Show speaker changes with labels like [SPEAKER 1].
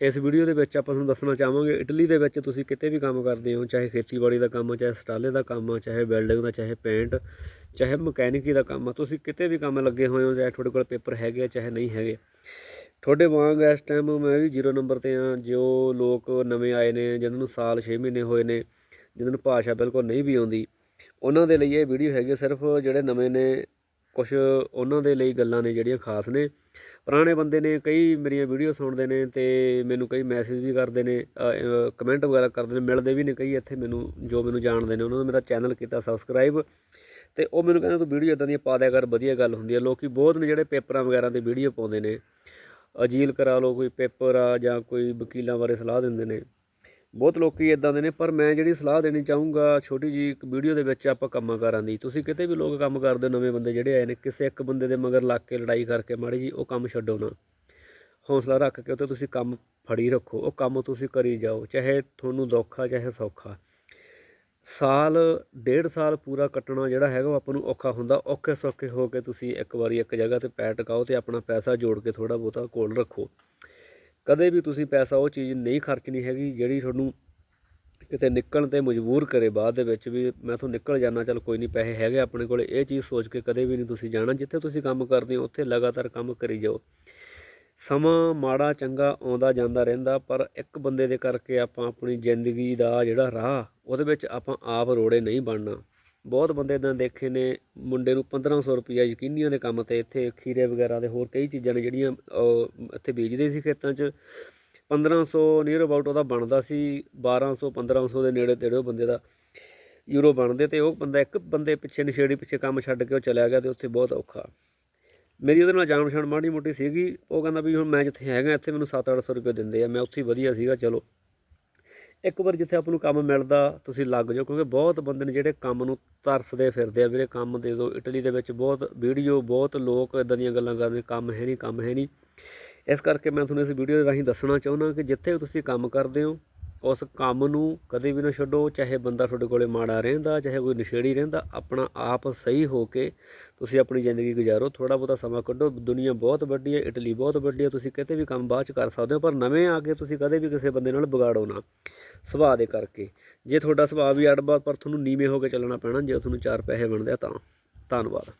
[SPEAKER 1] ਇਸ ਵੀਡੀਓ ਦੇ ਵਿੱਚ ਆਪਾਂ ਤੁਹਾਨੂੰ ਦੱਸਣਾ ਚਾਹਾਂਗੇ, ਇਟਲੀ ਦੇ ਵਿੱਚ ਤੁਸੀਂ ਕਿਤੇ ਵੀ ਕੰਮ ਕਰਦੇ ਹੋ, ਚਾਹੇ ਖੇਤੀਬਾੜੀ ਦਾ ਕੰਮ ਆ, ਚਾਹੇ ਸਟਾਲੇ ਦਾ ਕੰਮ ਆ, ਚਾਹੇ ਵੈਲਡਿੰਗ ਦਾ, ਚਾਹੇ ਪੇਂਟ ਚਾਹੇ ਮਕੈਨਿਕੀ ਦਾ ਕੰਮ ਆ, ਤੁਸੀਂ ਕਿਤੇ ਵੀ ਕੰਮ ਲੱਗੇ ਹੋਏ ਹੋ, ਚਾਹੇ ਤੁਹਾਡੇ ਕੋਲ ਪੇਪਰ ਹੈਗੇ ਆ, ਚਾਹੇ ਨਹੀਂ ਹੈਗੇ। ਤੁਹਾਡੇ ਵਾਂਗ ਇਸ ਟਾਈਮ ਮੈਂ ਵੀ ਜ਼ੀਰੋ ਨੰਬਰ ਤੇ ਆ ਜੋ ਲੋਕ ਨਵੇਂ ਆਏ ਨੇ, ਜਿਨ੍ਹਾਂ ਨੂੰ ਸਾਲ 6 ਮਹੀਨੇ ਹੋਏ ਨੇ, ਜਿਨ੍ਹਾਂ ਨੂੰ ਭਾਸ਼ਾ ਬਿਲਕੁਲ ਨਹੀਂ ਵੀ ਆਉਂਦੀ, ਉਹਨਾਂ ਦੇ ਲਈ ਇਹ ਵੀਡੀਓ ਹੈਗੀ ਸਿਰਫ ਜਿਹੜੇ ਨਵੇਂ ਨੇ ਕੁਝ ਉਹਨਾਂ ਦੇ ਲਈ ਗੱਲਾਂ ਨੇ ਜਿਹੜੀਆਂ ਖਾਸ ਨੇ। ਪੁਰਾਣੇ ਬੰਦੇ ਨੇ ਕਈ ਮੇਰੀਆਂ ਵੀਡੀਓ ਸੁਣਦੇ ਨੇ ਤੇ ਮੈਨੂੰ ਕਈ ਮੈਸੇਜ ਵੀ ਕਰਦੇ ਨੇ ਕਮੈਂਟ ਵਗੈਰਾ ਕਰਦੇ ਨੇ, ਮਿਲਦੇ ਵੀ ਨੇ ਕਈ ਇੱਥੇ ਮੈਨੂੰ, ਜੋ ਮੈਨੂੰ ਜਾਣਦੇ ਨੇ, ਉਹਨਾਂ ਨੇ ਮੇਰਾ ਚੈਨਲ ਕੀਤਾ ਸਬਸਕ੍ਰਾਈਬ ਤੇ ਉਹ ਮੈਨੂੰ ਕਹਿੰਦੇ ਤੂੰ ਵੀਡੀਓ ਇਦਾਂ ਦੀਆਂ ਪਾ ਦਿਆ ਕਰ, ਵਧੀਆ ਗੱਲ ਹੁੰਦੀ ਹੈ ਲੋਕੀ ਬਹੁਤ ਨੇ ਜਿਹੜੇ ਪੇਪਰਾਂ ਵਗੈਰਾ ਤੇ ਵੀਡੀਓ ਪਾਉਂਦੇ ਨੇ। ਅਜੀਲ ਕਰਾ ਲਓ, ਕੋਈ ਪੇਪਰ ਆ ਜਾਂ ਕੋਈ ਵਕੀਲਾਂ ਬਾਰੇ ਸਲਾਹ ਦਿੰਦੇ ਨੇ। ਬਹੁਤ ਲੋਕੀ ਇਦਾਂ ਦੇ ਨੇ, ਪਰ ਮੈਂ ਜਿਹੜੀ ਸਲਾਹ ਦੇਣੀ ਚਾਹੂੰਗਾ ਛੋਟੀ ਜੀ ਇੱਕ ਵੀਡੀਓ ਦੇ ਵਿੱਚ ਆਪਾਂ ਕੰਮਾਂ ਕਾਰਾਂ ਦੀ, ਤੁਸੀਂ ਕਿਤੇ ਵੀ ਲੋਕ ਕੰਮ ਕਰਦੇ ਨਵੇਂ ਬੰਦੇ ਜਿਹੜੇ ਆਏ ਨੇ, ਕਿਸੇ ਇੱਕ ਬੰਦੇ ਦੇ ਮਗਰ ਲੱਗ ਕੇ ਲੜਾਈ ਕਰਕੇ ਮਾੜੀ ਜੀ ਉਹ ਕੰਮ ਛੱਡੋ ਨਾ। ਹੌਸਲਾ ਰੱਖ ਕੇ ਉਹ ਉੱਤੇ ਤੁਸੀਂ ਕੰਮ ਫੜੀ ਰੱਖੋ, ਉਹ ਕੰਮ ਤੁਸੀਂ ਕਰੀ ਜਾਓ, ਚਾਹੇ ਤੁਹਾਨੂੰ ਦੁੱਖ ਆ, ਚਾਹੇ ਸੌਖਾ ਸਾਲ, ਡੇਢ ਸਾਲ ਪੂਰਾ ਕੱਟਣਾ ਜਿਹੜਾ ਹੈਗਾ ਉਹ ਆਪਾਂ ਨੂੰ ਔਖਾ ਹੁੰਦਾ, ਔਖੇ ਸੌਖੇ ਹੋ ਕੇ ਤੁਸੀਂ ਇੱਕ ਵਾਰੀ ਇੱਕ ਜਗ੍ਹਾ ਤੇ ਪੈਰ ਟਿਕਾਓ ਤੇ ਆਪਣਾ ਪੈਸਾ ਜੋੜ ਕੇ ਥੋੜਾ ਬਹੁਤਾ ਕੋਲ ਰੱਖੋ। ਕਦੇ ਵੀ ਤੁਸੀਂ ਪੈਸਾ ਉਹ ਚੀਜ਼ ਨਹੀਂ ਖਰਚਣੀ ਹੈਗੀ ਜਿਹੜੀ ਤੁਹਾਨੂੰ ਕਿਤੇ ਨਿਕਲਣ ਤੇ ਮਜਬੂਰ ਕਰੇ ਬਾਅਦ ਦੇ ਵਿੱਚ ਵੀ ਮੈਂ ਤੋਂ ਨਿਕਲ ਜਾਣਾ ਚਲ ਕੋਈ ਨਹੀਂ ਪੈਸੇ ਹੈਗੇ ਆਪਣੇ ਕੋਲ। ਇਹ ਚੀਜ਼ ਸੋਚ ਕੇ ਕਦੇ ਵੀ ਨਹੀਂ ਤੁਸੀਂ ਜਾਣਾ। ਜਿੱਥੇ ਤੁਸੀਂ ਕੰਮ ਕਰਦੇ ਹੋ, ਉੱਥੇ ਲਗਾਤਾਰ ਕੰਮ ਕਰੀ ਜਾਓ। ਸਮਾਂ ਮਾੜਾ, ਚੰਗਾ ਆਉਂਦਾ ਜਾਂਦਾ ਰਹਿੰਦਾ, ਪਰ ਇੱਕ ਬੰਦੇ ਦੇ ਕਰਕੇ ਆਪਾਂ ਆਪਣੀ ਜ਼ਿੰਦਗੀ ਦਾ ਜਿਹੜਾ ਰਾਹ, ਉਹਦੇ ਵਿੱਚ ਆਪਾਂ ਆਪ ਰੋੜੇ ਨਹੀਂ ਬਣਨਾ। ਬਹੁਤ ਬੰਦੇ ਇਦਾਂ ਦੇਖੇ ਨੇ, ਮੁੰਡੇ ਨੂੰ 1500 ਰੁਪਈਆ ਯਕੀਨੀਆਂ ਦੇ ਕੰਮ ਤੇ ਇੱਥੇ ਖੀਰੇ ਵਗੈਰਾ ਦੇ ਹੋਰ ਕਈ ਚੀਜ਼ਾਂ ਨੇ ਜਿਹੜੀਆਂ ਇੱਥੇ ਬੀਜਦੇ ਸੀ ਖੇਤਾਂ 'ਚ। 1500 ਨੀਅਰ ਅਬਾਊਟ ਉਹਦਾ ਬਣਦਾ ਸੀ 1200 1500 ਦੇ ਨੇੜੇ ਤੇੜੇ ਉਹ ਬੰਦੇ ਦਾ ਯੂਰੋ ਬਣਦੇ ਤੇ ਉਹ ਬੰਦਾ ਇੱਕ ਬੰਦੇ ਪਿੱਛੇ ਨਸ਼ੇੜੀ ਪਿੱਛੇ ਕੰਮ ਛੱਡ ਕੇ ਉਹ ਚਲਿਆ ਗਿਆ ਤੇ ਉੱਥੇ ਬਹੁਤ ਔਖਾ। ਮੇਰੀ ਉਹਦੇ ਨਾਲ ਜਾਣ ਪਛਾਣ ਮਾੜੀ ਮੋਟੀ ਸੀਗੀ, ਉਹ ਕਹਿੰਦਾ ਵੀ ਹੁਣ ਮੈਂ ਜਿੱਥੇ ਹੈਗਾ ਇੱਥੇ ਮੈਨੂੰ 7-800 ਰੁਪਏ ਦਿੰਦੇ ਆ, ਮੈਂ ਉੱਥੇ ਹੀ ਵਧੀਆ ਸੀਗਾ, ਚਲੋ। ਇੱਕ ਵਾਰ ਜਿੱਥੇ ਆਪਾਂ ਨੂੰ ਕੰਮ ਮਿਲਦਾ, ਤੁਸੀਂ ਲੱਗ ਜਾਓ, ਕਿਉਂਕਿ ਬਹੁਤ ਬੰਦੇ ਨੇ ਜਿਹੜੇ ਕੰਮ ਨੂੰ ਤਰਸਦੇ ਫਿਰਦੇ ਆ ਵੀਰੇ, ਕੰਮ ਦੇ ਦਿਓ ਇਟਲੀ ਦੇ ਵਿੱਚ ਬਹੁਤ ਵੀਡੀਓ ਬਹੁਤ ਲੋਕ ਇਦਾਂ ਦੀਆਂ ਗੱਲਾਂ ਕਰਦੇ ਕੰਮ ਹੈ ਨਹੀਂ, ਕੰਮ ਹੈ ਨਹੀਂ। ਇਸ ਕਰਕੇ ਮੈਂ ਤੁਹਾਨੂੰ ਇਸ ਵੀਡੀਓ ਦੇ ਰਾਹੀਂ ਦੱਸਣਾ ਚਾਹੁੰਦਾ ਕਿ ਜਿੱਥੇ ਵੀ ਤੁਸੀਂ ਕੰਮ ਕਰਦੇ ਹੋ ਉਸ ਕੰਮ ਨੂੰ ਕਦੇ ਵੀ ਨਾ ਛੱਡੋ, ਚਾਹੇ ਬੰਦਾ ਤੁਹਾਡੇ ਕੋਲੇ ਮਾੜਾ ਰਹਿੰਦਾ, ਚਾਹੇ ਕੋਈ ਨਸ਼ੇੜੀ ਰਹਿੰਦਾ, ਆਪਣਾ ਆਪ ਸਹੀ ਹੋ ਕੇ ਤੁਸੀਂ ਆਪਣੀ ਜ਼ਿੰਦਗੀ ਗੁਜ਼ਾਰੋ। ਥੋੜਾ ਬਹੁਤਾ ਸਮਾਂ ਕੱਢੋ, ਦੁਨੀਆ ਬਹੁਤ ਵੱਡੀ ਹੈ, ਇਟਲੀ ਬਹੁਤ ਵੱਡੀ ਹੈ, ਤੁਸੀਂ ਕਿਤੇ ਵੀ ਕੰਮ ਬਾਅਦ ਚ ਕਰ ਸਕਦੇ ਹੋ, ਪਰ ਨਵੇਂ ਆ ਕੇ ਤੁਸੀਂ ਕਦੇ ਵੀ ਕਿਸੇ ਬੰਦੇ ਨਾਲ ਵਿਗਾੜੋ ਨਾ। ਸੁਭਾਅ ਦੇ ਕਰਕੇ। ਜੇ ਤੁਹਾਡਾ ਸੁਭਾਅ ਵੀ ਅੜਬਾ, ਪਰ ਤੁਹਾਨੂੰ ਨੀਵੇਂ ਹੋ ਕੇ ਚੱਲਣਾ ਪੈਣਾ, ਜੇ ਤੁਹਾਨੂੰ ਚਾਰ ਪੈਸੇ ਬਣਦੇ ਆ ਤਾਂ। ਧੰਨਵਾਦ।